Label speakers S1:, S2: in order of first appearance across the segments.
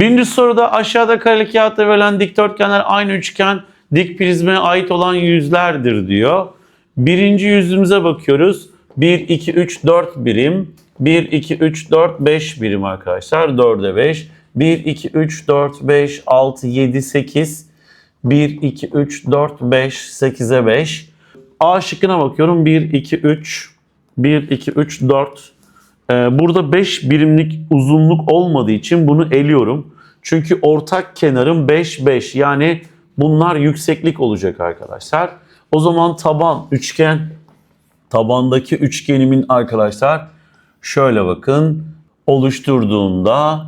S1: Birinci soruda aşağıda kareli kağıtta verilen dikdörtgenler aynı üçgen dik prizmaya ait olan yüzlerdir diyor. Birinci yüzümüze bakıyoruz. 1, 2, 3, 4 birim. 1, 2, 3, 4, 5 birim arkadaşlar. 4'e 5. 1, 2, 3, 4, 5, 6, 7, 8. 1, 2, 3, 4, 5, 8'e 5. A şıkkına bakıyorum. 1, 2, 3, 1, 2, 3, 4. Ee, burada 5 birimlik uzunluk olmadığı için bunu eliyorum. Çünkü ortak kenarım 5, 5. Yani bunlar yükseklik olacak arkadaşlar. O zaman taban, üçgen, tabandaki üçgenimin arkadaşlar şöyle bakın oluşturduğumda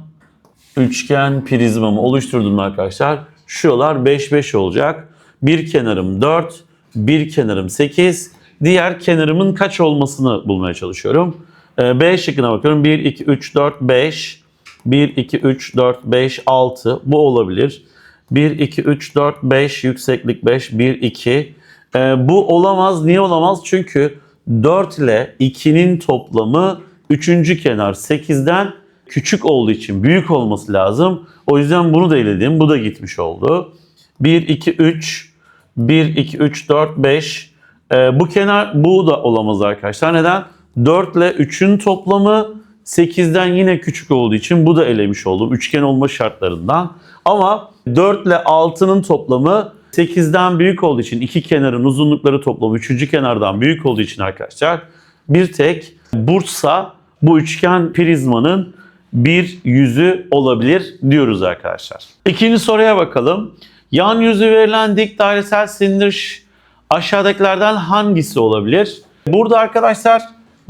S1: üçgen prizmamı oluşturduğumda arkadaşlar şuralar 5 5 olacak. Bir kenarım 4, bir kenarım 8. Diğer kenarımın kaç olmasını bulmaya çalışıyorum. Ee, B şıkkına bakıyorum. 1 2 3 4 5. 1 2 3 4 5 6 bu olabilir. 1 2 3 4 5 yükseklik 5 1 2. Ee, bu olamaz. Niye olamaz? Çünkü 4 ile 2'nin toplamı 3. kenar 8'den küçük olduğu için büyük olması lazım. O yüzden bunu da eledim. Bu da gitmiş oldu. 1, 2, 3, 1, 2, 3, 4, 5. Ee, bu kenar bu da olamaz arkadaşlar. Neden? 4 ile 3'ün toplamı 8'den yine küçük olduğu için bu da elemiş oldum. Üçgen olma şartlarından. Ama 4 ile 6'nın toplamı 8'den büyük olduğu için iki kenarın uzunlukları toplamı 3. kenardan büyük olduğu için arkadaşlar bir tek Bursa bu üçgen prizmanın bir yüzü olabilir diyoruz arkadaşlar. İkinci soruya bakalım. Yan yüzü verilen dik dairesel silindir aşağıdakilerden hangisi olabilir? Burada arkadaşlar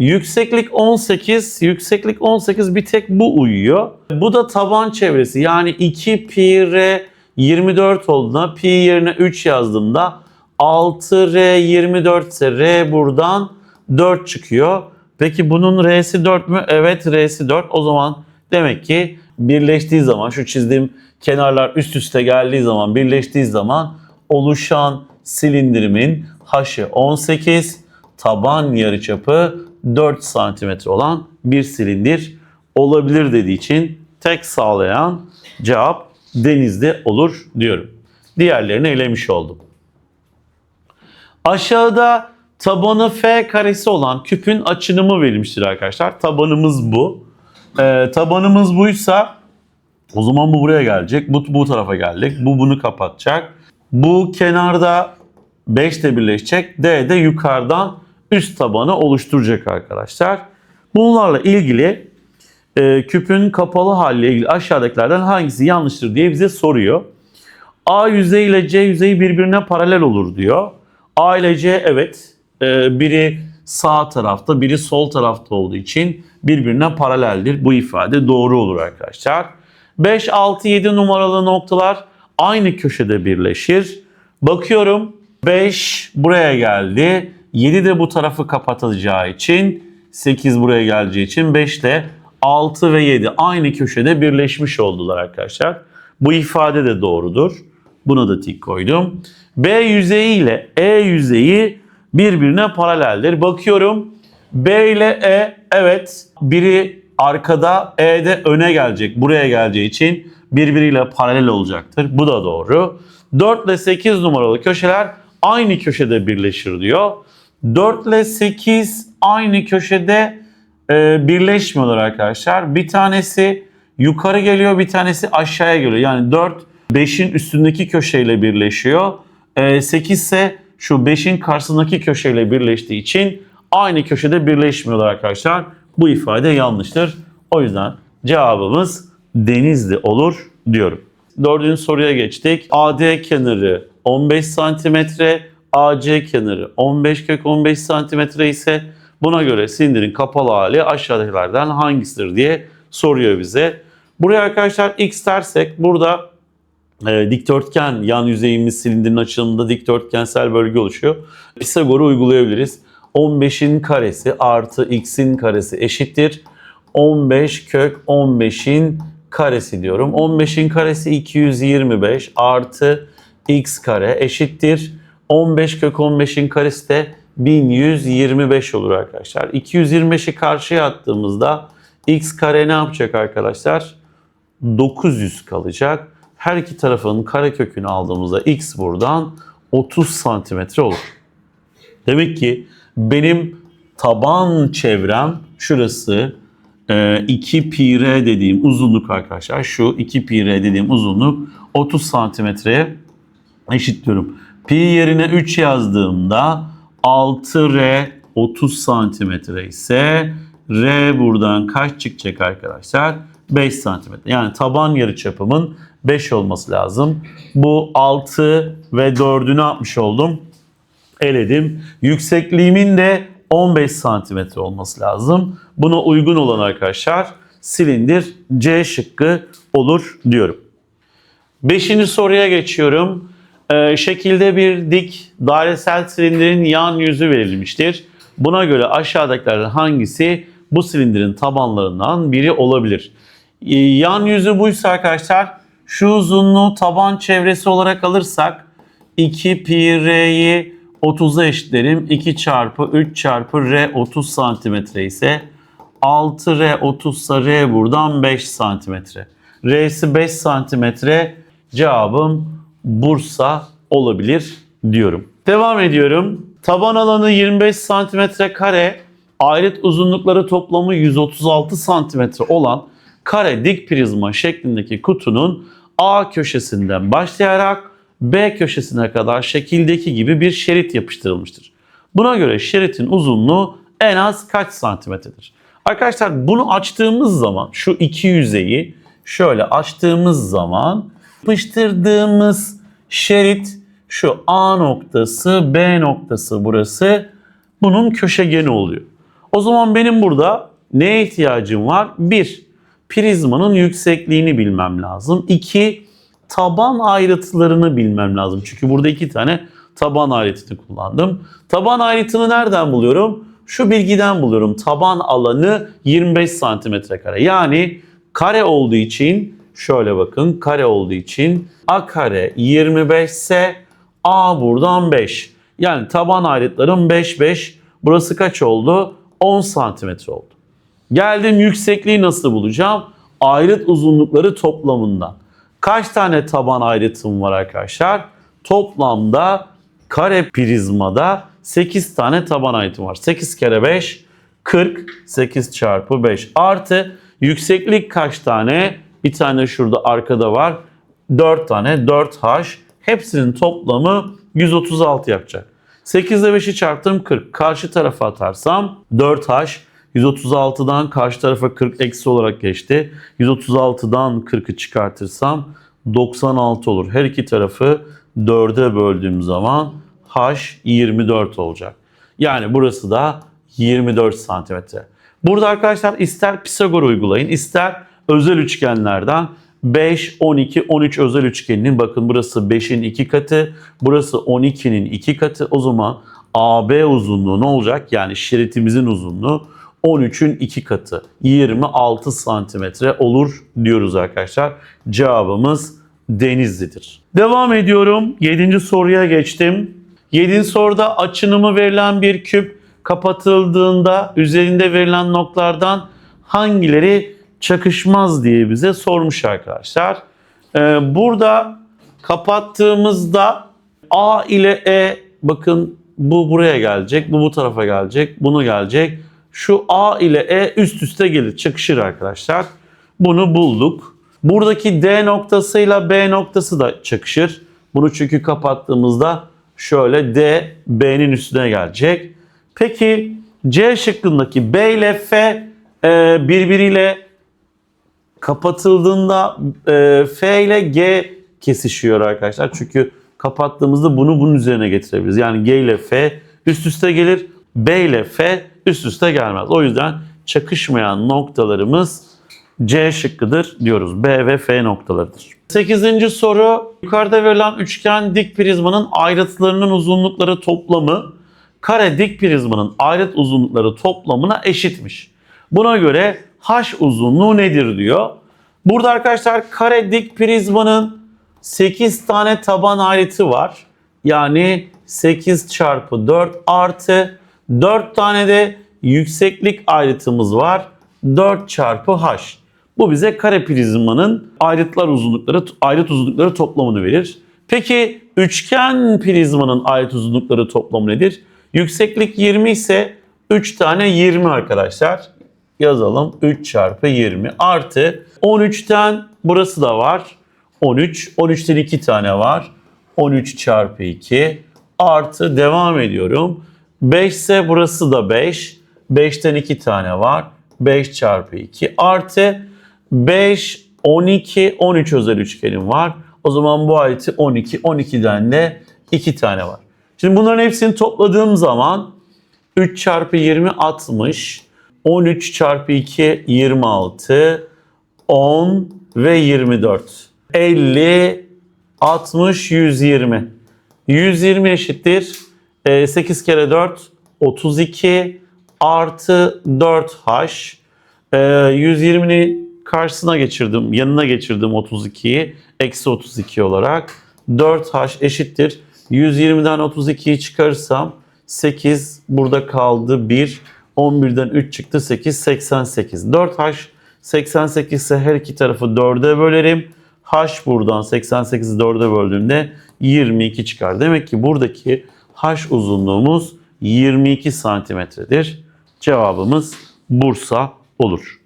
S1: yükseklik 18, yükseklik 18 bir tek bu uyuyor. Bu da taban çevresi yani 2 pi r 24 olduğunda pi yerine 3 yazdığımda 6 r 24 ise r buradan 4 çıkıyor. Peki bunun r'si 4 mü? Evet r'si 4. O zaman demek ki birleştiği zaman şu çizdiğim kenarlar üst üste geldiği zaman birleştiği zaman oluşan silindirimin haşı 18, taban yarıçapı 4 santimetre olan bir silindir olabilir dediği için tek sağlayan cevap denizde olur diyorum. Diğerlerini elemiş oldum. Aşağıda tabanı f karesi olan küpün açınımı verilmiştir arkadaşlar. Tabanımız bu. Ee, tabanımız buysa o zaman bu buraya gelecek. Bu bu tarafa geldik. Bu bunu kapatacak. Bu kenarda 5 de birleşecek. D de yukarıdan üst tabanı oluşturacak arkadaşlar. Bunlarla ilgili e, küpün kapalı haliyle ilgili aşağıdakilerden hangisi yanlıştır diye bize soruyor. A yüzeyi ile C yüzeyi birbirine paralel olur diyor. A ile C evet e, biri sağ tarafta biri sol tarafta olduğu için birbirine paraleldir. Bu ifade doğru olur arkadaşlar. 5, 6, 7 numaralı noktalar aynı köşede birleşir. Bakıyorum 5 buraya geldi. 7 de bu tarafı kapatacağı için 8 buraya geleceği için 5 ile 6 ve 7 aynı köşede birleşmiş oldular arkadaşlar. Bu ifade de doğrudur. Buna da tik koydum. B yüzeyi ile E yüzeyi birbirine paraleldir. Bakıyorum B ile E evet biri arkada E de öne gelecek. Buraya geleceği için birbiriyle paralel olacaktır. Bu da doğru. 4 ile 8 numaralı köşeler aynı köşede birleşir diyor. 4 ile 8 aynı köşede e, birleşmiyorlar arkadaşlar. Bir tanesi yukarı geliyor, bir tanesi aşağıya geliyor. Yani 4 5'in üstündeki köşeyle birleşiyor. E, 8 ise şu 5'in karşısındaki köşeyle birleştiği için aynı köşede birleşmiyorlar arkadaşlar. Bu ifade yanlıştır. O yüzden cevabımız denizli olur diyorum. Dördüncü soruya geçtik. AD kenarı 15 santimetre, AC kenarı 15 kök 15 santimetre ise buna göre silindirin kapalı hali aşağıdakilerden hangisidir diye soruyor bize. Buraya arkadaşlar x dersek burada e, dikdörtgen yan yüzeyimiz silindirin açılımında dikdörtgensel bölge oluşuyor. Pisagor'u uygulayabiliriz. 15'in karesi artı x'in karesi eşittir. 15 kök 15'in karesi diyorum. 15'in karesi 225 artı x kare eşittir. 15 kök 15'in karesi de 1125 olur arkadaşlar. 225'i karşıya attığımızda x kare ne yapacak arkadaşlar? 900 kalacak. Her iki tarafın karekökünü aldığımızda x buradan 30 santimetre olur. Demek ki benim taban çevrem şurası e, 2 pi r dediğim uzunluk arkadaşlar. Şu 2 pi r dediğim uzunluk 30 santimetreye eşitliyorum. Pi yerine 3 yazdığımda 6R 30 santimetre ise R buradan kaç çıkacak arkadaşlar? 5 santimetre. Yani taban yarıçapımın 5 olması lazım. Bu 6 ve 4'ü ne yapmış oldum? Eledim. Yüksekliğimin de 15 santimetre olması lazım. Buna uygun olan arkadaşlar silindir C şıkkı olur diyorum. Beşinci soruya geçiyorum. Ee, şekilde bir dik dairesel silindirin yan yüzü verilmiştir. Buna göre aşağıdakilerden hangisi bu silindirin tabanlarından biri olabilir? Ee, yan yüzü buysa arkadaşlar şu uzunluğu taban çevresi olarak alırsak 2 pi r'yi 30'a eşitlerim. 2 çarpı 3 çarpı r 30 santimetre ise 6r 30 ise r buradan 5 santimetre. R'si 5 santimetre cevabım Bursa olabilir diyorum. Devam ediyorum. Taban alanı 25 santimetre kare, ayrıt uzunlukları toplamı 136 santimetre olan kare dik prizma şeklindeki kutunun A köşesinden başlayarak B köşesine kadar şekildeki gibi bir şerit yapıştırılmıştır. Buna göre şeritin uzunluğu en az kaç santimetredir? Arkadaşlar bunu açtığımız zaman şu iki yüzeyi şöyle açtığımız zaman yapıştırdığımız şerit şu A noktası, B noktası burası bunun köşegeni oluyor. O zaman benim burada neye ihtiyacım var? Bir, prizmanın yüksekliğini bilmem lazım. İki, taban ayrıtlarını bilmem lazım. Çünkü burada iki tane taban ayrıtını kullandım. Taban ayrıtını nereden buluyorum? Şu bilgiden buluyorum. Taban alanı 25 santimetre kare. Yani kare olduğu için şöyle bakın kare olduğu için a kare 25 ise a buradan 5. Yani taban ayrıtlarım 5 5. Burası kaç oldu? 10 santimetre oldu. Geldim yüksekliği nasıl bulacağım? Ayrıt uzunlukları toplamından. Kaç tane taban ayrıtım var arkadaşlar? Toplamda kare prizmada 8 tane taban ayrıtım var. 8 kere 5 40 8 çarpı 5 artı yükseklik kaç tane? Bir tane şurada arkada var. 4 tane 4H. Hepsinin toplamı 136 yapacak. 8 ile 5'i çarptım 40. Karşı tarafa atarsam 4H 136'dan karşı tarafa 40 eksi olarak geçti. 136'dan 40'ı çıkartırsam 96 olur. Her iki tarafı 4'e böldüğüm zaman H 24 olacak. Yani burası da 24 santimetre. Burada arkadaşlar ister Pisagor uygulayın ister özel üçgenlerden 5, 12, 13 özel üçgeninin bakın burası 5'in 2 katı, burası 12'nin 2 katı. O zaman AB uzunluğu ne olacak? Yani şeritimizin uzunluğu 13'ün 2 katı. 26 santimetre olur diyoruz arkadaşlar. Cevabımız Denizli'dir. Devam ediyorum. 7. soruya geçtim. 7. soruda açınımı verilen bir küp kapatıldığında üzerinde verilen noktalardan hangileri çakışmaz diye bize sormuş arkadaşlar. Ee, burada kapattığımızda A ile E bakın bu buraya gelecek, bu bu tarafa gelecek, bunu gelecek. Şu A ile E üst üste gelir, çakışır arkadaşlar. Bunu bulduk. Buradaki D noktasıyla B noktası da çakışır. Bunu çünkü kapattığımızda şöyle D B'nin üstüne gelecek. Peki C şıkkındaki B ile F e, birbiriyle kapatıldığında e, F ile G kesişiyor arkadaşlar. Çünkü kapattığımızda bunu bunun üzerine getirebiliriz. Yani G ile F üst üste gelir. B ile F üst üste gelmez. O yüzden çakışmayan noktalarımız C şıkkıdır diyoruz. B ve F noktalarıdır. 8. soru. Yukarıda verilen üçgen dik prizmanın ayrıtlarının uzunlukları toplamı kare dik prizmanın ayrıt uzunlukları toplamına eşitmiş. Buna göre H uzunluğu nedir diyor. Burada arkadaşlar kare dik prizmanın 8 tane taban ayrıtı var. Yani 8 çarpı 4 artı 4 tane de yükseklik ayrıtımız var. 4 çarpı H. Bu bize kare prizmanın ayrıtlar uzunlukları, ayrıt uzunlukları toplamını verir. Peki üçgen prizmanın ayrıt uzunlukları toplamı nedir? Yükseklik 20 ise 3 tane 20 arkadaşlar. Yazalım 3 çarpı 20 artı 13'ten burası da var. 13. 13'ten 2 tane var. 13 çarpı 2 artı devam ediyorum. 5 ise burası da 5. 5'ten 2 tane var. 5 çarpı 2 artı 5, 12, 13 özel üçgenim var. O zaman bu ayeti 12, 12'den de 2 tane var. Şimdi bunların hepsini topladığım zaman 3 çarpı 20 60, 13 çarpı 2 26, 10 ve 24. 50, 60, 120. 120 eşittir. E, 8 kere 4, 32 artı 4h. E, 120'ni karşısına geçirdim, yanına geçirdim 32'yi. Eksi 32 olarak. 4h eşittir. 120'den 32'yi çıkarırsam 8 burada kaldı 1. 11'den 3 çıktı 8. 88. 4h 88 ise her iki tarafı 4'e bölerim. H buradan 88'i 4'e böldüğümde 22 çıkar. Demek ki buradaki H uzunluğumuz 22 santimetredir. Cevabımız Bursa olur.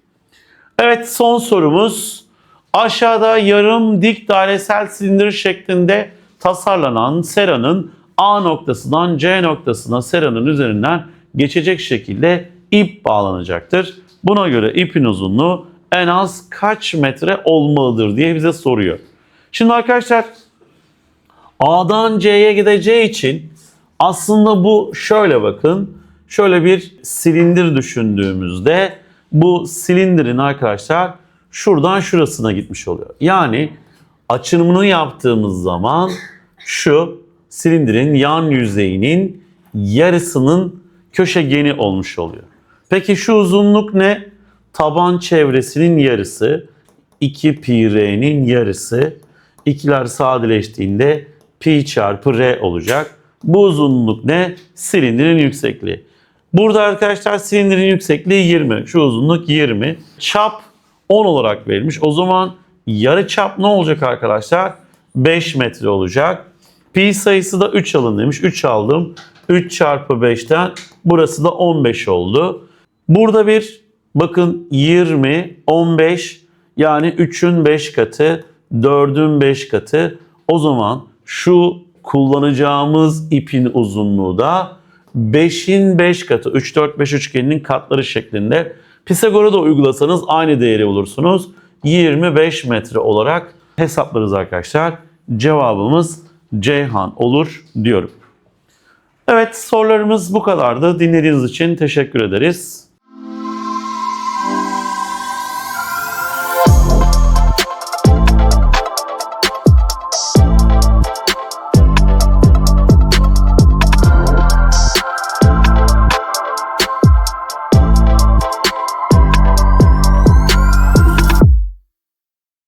S1: Evet son sorumuz. Aşağıda yarım dik dairesel silindir şeklinde tasarlanan seranın A noktasından C noktasına seranın üzerinden geçecek şekilde ip bağlanacaktır. Buna göre ipin uzunluğu en az kaç metre olmalıdır diye bize soruyor. Şimdi arkadaşlar A'dan C'ye gideceği için aslında bu şöyle bakın. Şöyle bir silindir düşündüğümüzde bu silindirin arkadaşlar şuradan şurasına gitmiş oluyor. Yani açılımını yaptığımız zaman şu silindirin yan yüzeyinin yarısının köşegeni olmuş oluyor. Peki şu uzunluk ne? Taban çevresinin yarısı. 2 pi r'nin yarısı. İkiler sadeleştiğinde pi çarpı r olacak. Bu uzunluk ne? Silindirin yüksekliği. Burada arkadaşlar silindirin yüksekliği 20. Şu uzunluk 20. Çap 10 olarak verilmiş. O zaman yarı çap ne olacak arkadaşlar? 5 metre olacak. Pi sayısı da 3 alın demiş. 3 aldım. 3 çarpı 5'ten burası da 15 oldu. Burada bir bakın 20, 15 yani 3'ün 5 katı, 4'ün 5 katı. O zaman şu kullanacağımız ipin uzunluğu da 5'in 5 katı 3, 4, 5 üçgeninin katları şeklinde. Pisagor'a da uygulasanız aynı değeri bulursunuz. 25 metre olarak hesaplarız arkadaşlar. Cevabımız Ceyhan olur diyorum. Evet sorularımız bu kadardı. Dinlediğiniz için teşekkür ederiz.